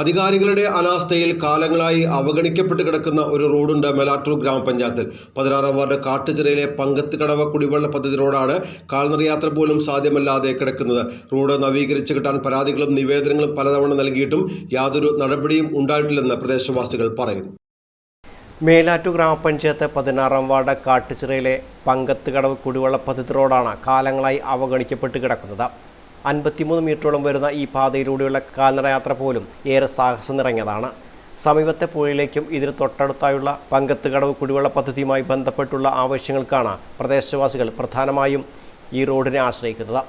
അധികാരികളുടെ അനാസ്ഥയിൽ കാലങ്ങളായി അവഗണിക്കപ്പെട്ട് കിടക്കുന്ന ഒരു റോഡുണ്ട് മെലാട്ടൂർ ഗ്രാമപഞ്ചായത്തിൽ. പതിനാറാം വാർഡ് കാട്ടുചിറയിലെ പങ്കത്ത് കടവ കുടിവെള്ള പദ്ധതി റോഡാണ് കാൽനട യാത്ര പോലും സാധ്യമല്ലാതെ കിടക്കുന്നത്. റോഡ് നവീകരിച്ച് കിട്ടാൻ പരാതികളും നിവേദനങ്ങളും പലതവണ നൽകിയിട്ടും യാതൊരു നടപടിയും ഉണ്ടായിട്ടില്ലെന്ന് പ്രദേശവാസികൾ പറയുന്നു. മേലാറ്റു ഗ്രാമപഞ്ചായത്ത് പതിനാറാം വാർഡ് കാട്ടുചിറയിലെ പങ്കത്ത് കടവ് കുടിവെള്ള പദ്ധതി റോഡാണ് കാലങ്ങളായി അവഗണിക്കപ്പെട്ട് കിടക്കുന്നത്. അൻപത്തിമൂന്ന് മീറ്ററോളം വരുന്ന ഈ പാതയിലൂടെയുള്ള കാൽനട യാത്ര പോലും ഏറെ സാഹസം നിറഞ്ഞതാണ്. സമീപത്തെ പുഴയിലേക്കും ഇതിന് തൊട്ടടുത്തായുള്ള പങ്കത്തുകടവ് കുടിവെള്ള പദ്ധതിയുമായി ബന്ധപ്പെട്ടുള്ള ആവശ്യങ്ങൾക്കാണ് പ്രദേശവാസികൾ പ്രധാനമായും ഈ റോഡിനെ ആശ്രയിക്കുന്നത്.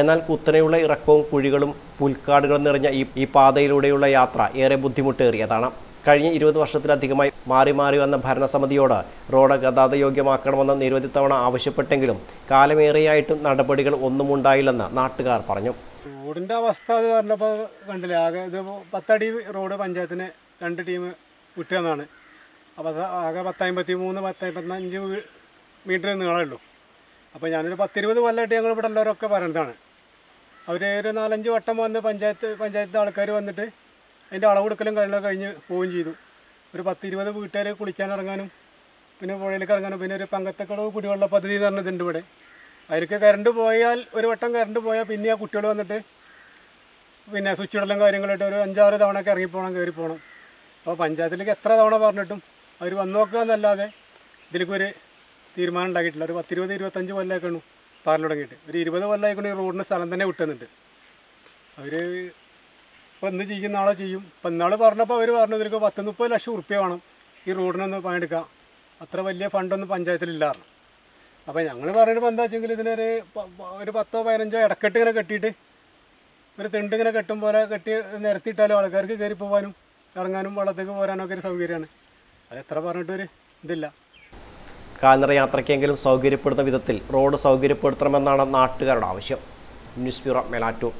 എന്നാൽ കുത്തനെയുള്ള ഇറക്കവും കുഴികളും പുൽക്കാടുകളും നിറഞ്ഞ ഈ പാതയിലൂടെയുള്ള യാത്ര ഏറെ ബുദ്ധിമുട്ടേറിയതാണ്. കഴിഞ്ഞ ഇരുപത് വർഷത്തിലധികമായി മാറി മാറി വന്ന ഭരണസമിതിയോട് റോഡ് ഗതാഗത യോഗ്യമാക്കണമെന്ന് നിരവധി തവണ ആവശ്യപ്പെട്ടെങ്കിലും കാലമേറെയായിട്ടും നടപടികൾ ഒന്നും ഉണ്ടായില്ലെന്ന് നാട്ടുകാർ പറഞ്ഞു. റോഡിന്റെ അവസ്ഥ അത് പറഞ്ഞപ്പോൾ കണ്ടില്ലേ ആകെ ഇത് പത്തടി റോഡ് പഞ്ചായത്തിന് രണ്ട് ടീം വിട്ടുകയെന്നാണ് അപ്പോൾ ആകെ പത്തമ്പത്തി മൂന്ന് പത്തമ്പത്തഞ്ച് മീറ്റർ നീളമുള്ളൂ. അപ്പോൾ ഞാനൊരു പത്തിരുപത് കൊല്ലമായിട്ട് ഞങ്ങൾ ഇവിടെ ഉള്ളവരൊക്കെ പറയുന്നതാണ് അവർ ഒരു നാലഞ്ച് വട്ടം വന്ന് പഞ്ചായത്ത് പഞ്ചായത്തിലെ ആൾക്കാർ വന്നിട്ട് അതിന്റെ അളവെടുക്കലും കാര്യങ്ങളൊക്കെ കഴിഞ്ഞ് പോവുകയും ചെയ്തു. ഒരു പത്തിരുപത് വീട്ടുകാർ കുളിക്കാൻ ഇറങ്ങാനും പിന്നെ പുഴയിലേക്ക് ഇറങ്ങാനും പിന്നെ ഒരു പങ്കത്തക്കടവ് കുടിവെള്ള പദ്ധതി എന്ന് പറഞ്ഞതുണ്ട് ഇവിടെ. അവർക്ക് കറണ്ട് പോയാൽ ഒരു വട്ടം കറണ്ട് പോയാൽ പിന്നെ ആ കുട്ടികൾ വന്നിട്ട് പിന്നെ സ്വിച്ച് ഇടലും കാര്യങ്ങളായിട്ട് ഒരു അഞ്ചാറ് തവണയൊക്കെ ഇറങ്ങിപ്പോകണം കയറി പോകണം അപ്പോൾ പഞ്ചായത്തിലേക്ക് എത്ര തവണ പറഞ്ഞിട്ടും അവർ വന്നു നോക്കുക എന്നല്ലാതെ ഇതിലേക്കൊരു തീരുമാനം ഉണ്ടാക്കിയിട്ടില്ല. ഒരു പത്തിരുപത് ഇരുപത്തഞ്ച് കൊല്ലമൊക്കെയാണ് പാറൽ തുടങ്ങിയിട്ട്. ഒരു ഇരുപത് കൊല്ലമായിക്കൊണ്ട് ഈ റോഡിന് സ്ഥലം തന്നെ വിട്ടുന്നുണ്ട്. അവർ ഇപ്പോൾ ഇന്ന് ചെയ്യും? നാളെ ചെയ്യും. ഇപ്പം ഇന്നാൾ പറഞ്ഞപ്പോൾ അവർ പറഞ്ഞു ഇതിലേക്ക് പത്ത് മുപ്പത് ലക്ഷം ഉറുപ്പ്യ വേണം. ഈ റോഡിനൊന്ന് പണിയെടുക്കാം അത്ര വലിയ ഫണ്ടൊന്നും പഞ്ചായത്തിലില്ലായിരുന്നു. അപ്പോൾ ഞങ്ങൾ പറഞ്ഞിട്ട് എന്താ വെച്ചെങ്കിൽ ഇതിനൊരു ഒരു പത്തോ പതിനഞ്ചോ ഇടക്കെട്ട് ഇങ്ങനെ കെട്ടിയിട്ട് ഒരു തിണ്ട് ഇങ്ങനെ കെട്ടും പോലെ കെട്ടി നിരത്തിയിട്ടാലും ആൾക്കാർക്ക് കയറി പോകാനും ഇറങ്ങാനും വെള്ളത്തേക്ക് പോരാനൊക്കെ ഒരു സൗകര്യമാണ്. അത് എത്ര പറഞ്ഞിട്ടൊരു ഇതില്ല. കാൽനട യാത്രയ്ക്കെങ്കിലും സൗകര്യപ്പെടുന്ന വിധത്തിൽ റോഡ് സൗകര്യപ്പെടുത്തണമെന്നാണ് നാട്ടുകാരുടെ ആവശ്യം. News bureau Melattur.